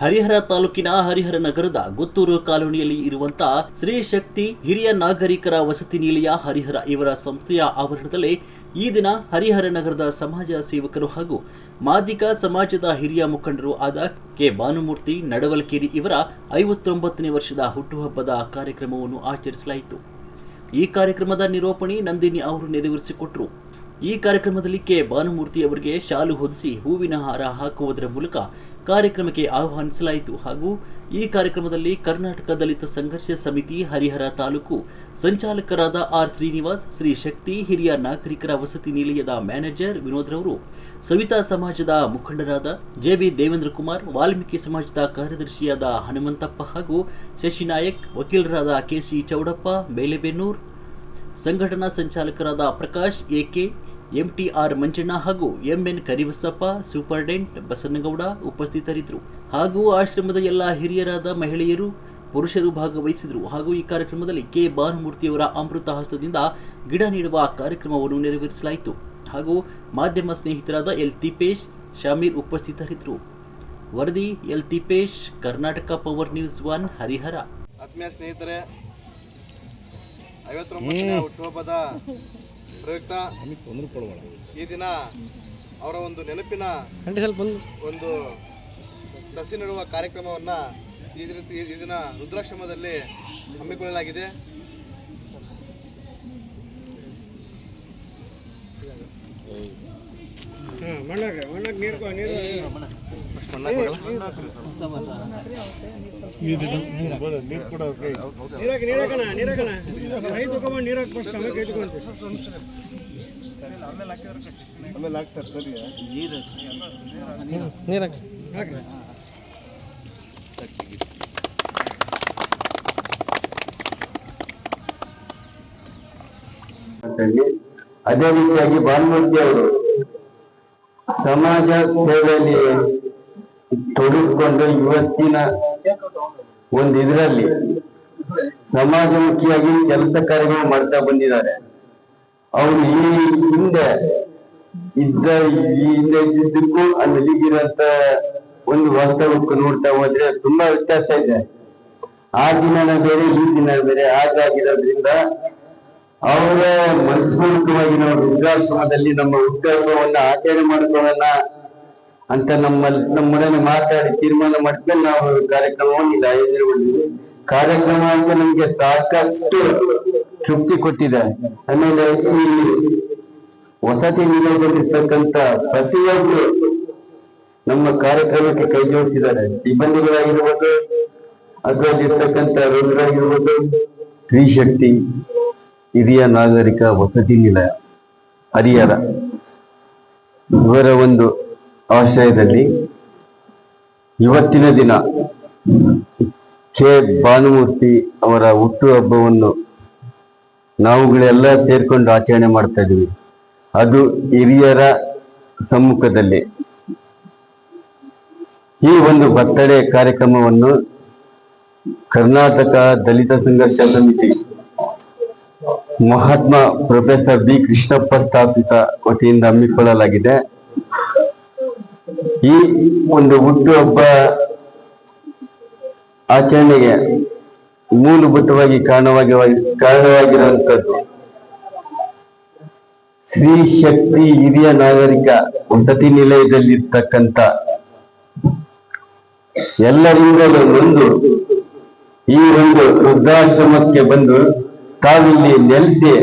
ಹರಿಹರ ತಾಲೂಕಿನ ಹರಿಹರ ನಗರದ ಗುತ್ತೂರು ಕಾಲೋನಿಯಲ್ಲಿ ಇರುವಂತಹ ಶ್ರೀ ಶಕ್ತಿ ಹಿರಿಯ ನಾಗರಿಕರ ವಸತಿ ನಿಲಯ ಹರಿಹರ ಇವರ ಸಂಸ್ಥೆಯ ಆವರಣದಲ್ಲಿ ಈ ದಿನ ಹರಿಹರ ನಗರದ ಸಮಾಜ ಸೇವಕರು ಹಾಗೂ ಮಾದಿಗ ಸಮಾಜದ ಹಿರಿಯ ಮುಖಂಡರು ಆದ ಕೆ ಭಾನುಮೂರ್ತಿ ನಡವಲ್ಕೇರಿ ಇವರ ಐವತ್ತೊಂಬತ್ತನೇ ವರ್ಷದ ಹುಟ್ಟುಹಬ್ಬದ ಕಾರ್ಯಕ್ರಮವನ್ನು ಆಚರಿಸಲಾಯಿತು. ಈ ಕಾರ್ಯಕ್ರಮದ ನಿರೂಪಣೆ ನಂದಿನಿ ಅವರು ನೆರವೇರಿಸಿಕೊಟ್ಟರು ಈ ಕಾರ್ಯಕ್ರಮದಲ್ಲಿ ಕೆ ಭಾನುಮೂರ್ತಿ ಅವರಿಗೆ ಶಾಲು ಹೊದಿಸಿ ಹೂವಿನ ಹಾರ ಹಾಕುವುದರ ಮೂಲಕ ಕಾರ್ಯಕ್ರಮಕ್ಕೆ ಆಹ್ವಾನಿಸಲಾಯಿತು. ಹಾಗೂ ಈ ಕಾರ್ಯಕ್ರಮದಲ್ಲಿ ಕರ್ನಾಟಕ ದಲಿತ ಸಂಘರ್ಷ ಸಮಿತಿ ಹರಿಹರ ತಾಲೂಕು ಸಂಚಾಲಕರಾದ ಆರ್ ಶ್ರೀನಿವಾಸ್, ಶ್ರೀ ಶಕ್ತಿ, ಹಿರಿಯ ನಾಗರಿಕರ ವಸತಿ ನಿಲಯದ ಮ್ಯಾನೇಜರ್ ವಿನೋದ್ರವರು ಸವಿತಾ ಸಮಾಜದ ಮುಖಂಡರಾದ ಜೆ ಬಿ ದೇವೇಂದ್ರ ಕುಮಾರ್ ವಾಲ್ಮೀಕಿ ಸಮಾಜದ ಕಾರ್ಯದರ್ಶಿಯಾದ ಹನುಮಂತಪ್ಪ ಹಾಗೂ ಶಶಿನಾಯಕ್, ವಕೀಲರಾದ ಕೆಸಿ ಚೌಡಪ್ಪ ಬೇಲೆಬೆನ್ನೂರ್ ಸಂಘಟನಾ ಸಂಚಾಲಕರಾದ ಪ್ರಕಾಶ್, ಎಕೆ ಎಂಟಿಆರ್ ಮಂಜಣ್ಣ ಹಾಗೂ ಎಂಎನ್ ಕರಿಬಸಪ್ಪ ಸೂಪರ್ಡೆಂಟ್ ಬಸನಗೌಡ ಉಪಸ್ಥಿತರಿದ್ದರು. ಹಾಗೂ ಆಶ್ರಮದ ಎಲ್ಲ ಹಿರಿಯರಾದ ಮಹಿಳೆಯರು ಪುರುಷರು ಭಾಗವಹಿಸಿದರು. ಹಾಗೂ ಈ ಕಾರ್ಯಕ್ರಮದಲ್ಲಿ ಕೆ. ಭಾನುಮೂರ್ತಿಯವರ ಅಮೃತ ಹಸ್ತದಿಂದ ಗಿಡ ನೀಡುವ ಕಾರ್ಯಕ್ರಮವನ್ನು ನೆರವೇರಿಸಲಾಯಿತು. ಹಾಗೂ ಮಾಧ್ಯಮ ಸ್ನೇಹಿತರಾದ ಎಲ್. ತಿಪೇಶ್ ಶಾಮೀರ್ ಉಪಸ್ಥಿತರಿದ್ದರು. ವರದಿ L. Tipesh Karnataka power news one Harihar. ಆತ್ಮೀಯ ಸ್ನೇಹಿತರೆ ಐವತ್ತೊಂಬತ್ತನೇ ಹುಟ್ಟುಹಬ್ಬದ ಪ್ರಯುಕ್ತ ಈ ದಿನ ಅವರ ಒಂದು ನೆನಪಿನ ಒಂದು ಸಸಿ ನೆಡುವ ಕಾರ್ಯಕ್ರಮವನ್ನು ಈ ದಿನ ಈ ದಿನ ರುದ್ರಾಶ್ರಮದಲ್ಲಿ ಹಮ್ಮಿಕೊಳ್ಳಲಾಗಿದೆ. ನೀರಾಕ ನೀರಾಕಣ ನೀರಾಕಣ. ಕೈ ತಗೊಂಡು ನೀರಾಕ ಫಸ್ಟ್ ಆಮೇಲೆ ಕೈ ತಗೊಂತೀವಿ. ಆಮೇಲೆ ಹಾಕ್ತಾರೆ ಸರಿ ನೀರಾಕ. ಹಾಕ್ರಿ ಅಂತೇಳಿ ಅದೇ ರೀತಿಯಾಗಿ ಭಾನುಮೂರ್ತಿ ಅವರು ಸಮಾಜ ಸೇವೆಯಲ್ಲಿ ತೊಡಗಿಕೊಂಡು ಇವತ್ತಿನ ಒಂದು ಇದರಲ್ಲಿ ಸಮಾಜಮುಖಿಯಾಗಿ ಕೆಲಸ ಕಾರ್ಯಗಳು ಮಾಡ್ತಾ ಬಂದಿದ್ದಾರೆ. ಅವರು ಈ ಹಿಂದೆ ಇದ್ದ, ಈ ಹಿಂದೆ ಇದ್ದಿದ್ದಕ್ಕೂ ಅಲ್ಲಿ ಈಗಿರಂತ ಒಂದು ವಾಸ್ತವಕ್ಕೂ ನೋಡ್ತಾ ಹೋದ್ರೆ ತುಂಬಾ ವ್ಯತ್ಯಾಸ ಇದೆ. ಆ ದಿನನ ಬೇರೆ, ಈ ದಿನ ಬೇರೆ ಹಾಗಾಗಿರೋದ್ರಿಂದ ಅವರ ಮನಸ್ಪೂರ್ವಕವಾಗಿ ನಾವು ವೃದ್ಧಾಶ್ರಮದಲ್ಲಿ ನಮ್ಮ ಉದ್ಯೋಗವನ್ನ ಆಚರಣೆ ಮಾಡ್ಕೊಳ್ಳೋಣ ಅಂತ ನಮ್ಮ ನಮ್ಮೊಡನೆ ಮಾತಾಡಿ ತೀರ್ಮಾನ ಮಾಡ್ಕೊಂಡು ನಾವು ಕಾರ್ಯಕ್ರಮವನ್ನು ಇಲ್ಲಿ ಆಯೋಜನೆ ಮಾಡಿದ್ವಿ ಕಾರ್ಯಕ್ರಮ ಅಂತ ನಮ್ಗೆ ಸಾಕಷ್ಟು ತೃಪ್ತಿ ಕೊಟ್ಟಿದೆ. ಆಮೇಲೆ ಈ ವಸತಿ ನಿಲಯದಲ್ಲಿರ್ತಕ್ಕಂಥ ಪ್ರತಿಯೊಬ್ಬರು ನಮ್ಮ ಕಾರ್ಯಕ್ರಮಕ್ಕೆ ಕೈ ಜೋಡಿಸಿದ್ದಾರೆ. ಸಿಬ್ಬಂದಿಗಳಾಗಿರ್ಬೋದು, ಅದರಲ್ಲಿರ್ತಕ್ಕಂಥ ರೋಗರಾಗಿರ್ಬೋದು ಸ್ತ್ರೀಶಕ್ತಿ ಹಿರಿಯ ನಾಗರಿಕ ವಸತಿ ನಿಲಯ, ಹರಿಹರ. ಇವರ ಒಂದು ಆಶ್ರಯದಲ್ಲಿ ಇವತ್ತಿನ ದಿನ ಕೆ. ಭಾನುಮೂರ್ತಿ ಅವರ ಹುಟ್ಟುಹಬ್ಬವನ್ನು ನಾವುಗಳೆಲ್ಲ ಸೇರ್ಕೊಂಡು ಆಚರಣೆ ಮಾಡ್ತಾ ಇದ್ದೀವಿ. ಅದು ಹಿರಿಯರ ಸಮ್ಮುಖದಲ್ಲಿ. ಈ ಒಂದು ಬರ್ತಡೇ ಕಾರ್ಯಕ್ರಮವನ್ನು ಕರ್ನಾಟಕ ದಲಿತ ಸಂಘರ್ಷ ಸಮಿತಿ ಮಹಾತ್ಮ ಪ್ರೊಫೆಸರ್ ಬಿ ಕೃಷ್ಣಪ್ಪ ಸ್ಥಾಪಿತ ವತಿಯಿಂದ ಹಮ್ಮಿಕೊಳ್ಳಲಾಗಿದೆ. ಈ ಒಂದು ಹುಟ್ಟುಹಬ್ಬ ಆಚರಣೆಗೆ ಮೂಲಭೂತವಾಗಿ ಕಾರಣವಾಗಿ ಕಾರಣವಾಗಿರುವಂತದ್ದು ಶ್ರೀ ಶಕ್ತಿ ಹಿರಿಯ ನಾಗರಿಕ ವಸತಿ ನಿಲಯದಲ್ಲಿರ್ತಕ್ಕಂಥ ಎಲ್ಲರಿಂದಲೂ ಒಂದು ಈ ಒಂದು ವೃದ್ಧಾಶ್ರಮಕ್ಕೆ ಬಂದು காவிலே நெல்தே